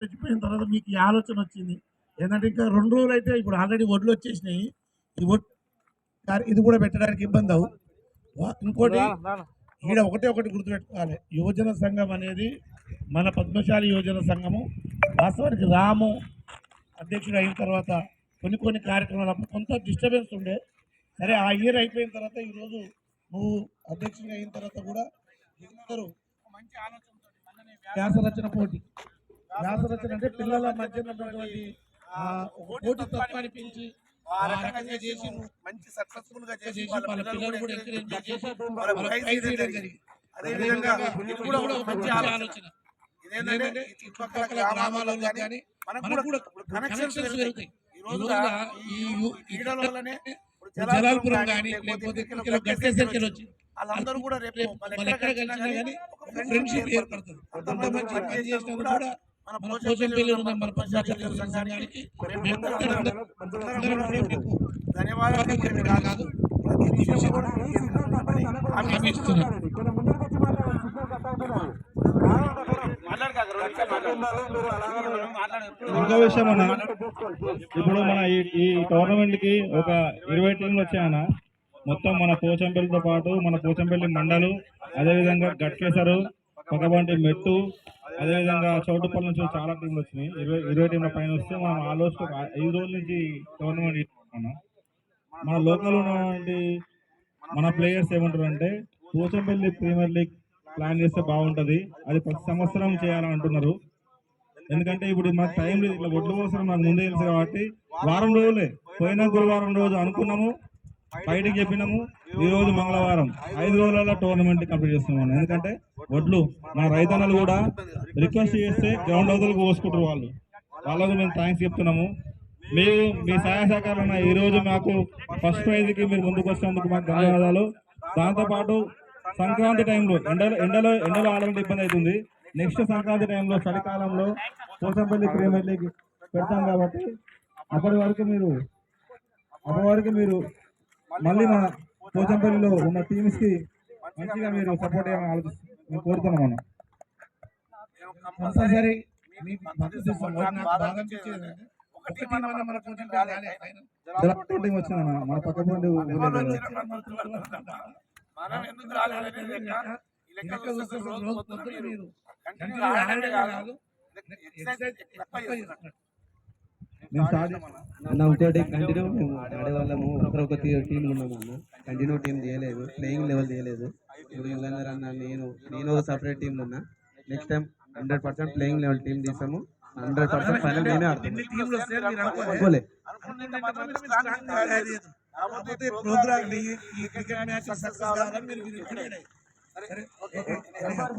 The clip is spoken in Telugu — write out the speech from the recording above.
చచ్చిపోయిన తర్వాత మీకు ఈ ఆలోచన వచ్చింది. ఏంటంటే ఇంకా రెండు రోజులు అయితే ఇప్పుడు ఆల్రెడీ వడ్లు వచ్చేసినాయి. ఈ వడ్ ఇది కూడా పెట్టడానికి ఇబ్బంది అవు. ఇంకోటి ఈడ ఒకటే ఒకటి గుర్తుపెట్టుకోవాలి. యువజన సంఘం అనేది మన పద్మశాలి యువజన సంఘము. వాస్తవానికి రాము అధ్యక్షుడు అయిన తర్వాత కొన్ని కొన్ని కార్యక్రమాలు అప్పుడు కొంత డిస్టర్బెన్స్ ఉండే. సరే ఆ ఇయర్ అయిపోయిన తర్వాత ఈరోజు నువ్వు అధ్యక్షుడిగా అయిన తర్వాత కూడా అందరూ మంచి ఆలోచనతో వ్యాస రచన పోటీ. వ్యాస రచన అంటే పిల్లల మధ్య ఉన్నటువంటి పోటీ తత్వ అనిపించి మంచి సక్సెస్ఫుల్గా చేసి. అదేవిధంగా మంచి ఆలోచన. ఇదేంటంటే చుట్టుపక్కల గ్రామాలలో కానీ మనకు కూడా కనెక్షన్స్ పెరుగుతాయి ఈ వల్లనే ఇప్పుడు జలాల్పురం కానీ లేకపోతే గట్టేసరికి వచ్చి వాళ్ళందరూ కూడా రేపు మన ఎక్కడ కలిసినా కానీ ఫ్రెండ్షిప్ ఏర్పడుతుంది. పని చేసినా కూడా మన పోషణ మన సంఘానికి ధన్యవాదాలు కాదు విషయం ఇంకో అన్న ఇప్పుడు మన ఈ ఈ టోర్నమెంట్కి ఒక ఇరవై టీంలు వచ్చాయన్న మొత్తం మన పోచంపల్లితో పాటు మన పోచంపల్లి మండలు అదేవిధంగా గట్కేసరు పక్కబంటి మెట్టు అదేవిధంగా చౌటుపల్లి నుంచి చాలా టీంలు వచ్చినాయి. ఇరవై ఇరవై టీంల పైన వస్తే మనం ఆల్మోస్ట్ ఒక ఐదు రోజుల నుంచి టోర్నమెంట్ ఇస్తున్నాం మన లోకల్ ఉన్నటువంటి మన ప్లేయర్స్ ఏమంటారు అంటే పోచంపల్లి ప్రీమియర్ లీగ్ ప్లాన్ చేస్తే బాగుంటుంది. అది ప్రతి సంవత్సరం చేయాలని అంటున్నారు. ఎందుకంటే ఇప్పుడు మాకు టైం లేదు. ఇట్లా ఒడ్లు కోసం నాకు ముందే తెలుసు కాబట్టి వారం రోజులే. పోయిన గురువారం రోజు అనుకున్నాము. బయటికి చెప్పినాము ఈ రోజు మంగళవారం ఐదు రోజులలో టోర్నమెంట్ కంప్లీట్ చేస్తున్నాం ఎందుకంటే ఒడ్లు మన రైతన్నలు కూడా రిక్వెస్ట్ చేస్తే గ్రౌండ్ అవతలకు పోసుకుంటారు వాళ్ళు. వాళ్ళకు మేము థ్యాంక్స్ చెప్తున్నాము. మీరు మీ సహాయ సహకారాలు ఈ రోజు మాకు ఫస్ట్ ప్రైజ్కి మీరు ముందుకు వచ్చినందుకు మాకు ధన్యవాదాలు. దాంతోపాటు సంక్రాంతి టైంలో ఎండలో ఎండలో ఎండలో ఆడాలంటే ఇబ్బంది అవుతుంది. నెక్స్ట్ సంక్రాంతి టైంలో చలికాలంలో పోసంపల్లి ప్రీమియర్ లీగ్ పెడతాం కాబట్టి అప్పటి వరకు మీరు అప్పటి వరకు మీరు మళ్ళీ మన పోచంపల్లిలో ఉన్న టీమ్స్కి మంచిగా మీరు సపోర్ట్ చేయాలని ఆలోచిస్తున్నాం మేము కోరుతున్నాం మనం కంపల్సరీ టీం మన వచ్చిందన్న మన పక్క నుండి మనం ఎందుకు. మేము స్టార్ట్ అన్న ఇంకోటి కంటిన్యూ మేము ఆడేవాళ్ళము. ఒకరొక టీం ఉన్నాము అన్న. కంటిన్యూ టీం చేయలేదు. ప్లేయింగ్ లెవెల్ చేయలేదు. ఇప్పుడు యుగంధర్ అన్న నేను నేను ఒక సపరేట్ టీంలో ఉన్నా next time hundred percent playing level team తీసాము. హండ్రెడ్ పర్సెంట్ ఫైనల్ నేనే ఆడుతాను ఎన్ని టీంలు వస్తే మీరు అనుకోలేదు. అనుకోలే. అనుకున్నది మాత్రం మీరు స్ట్రాంగ్ తయారు చేయదు. కాకపోతే ప్రోగ్రామ్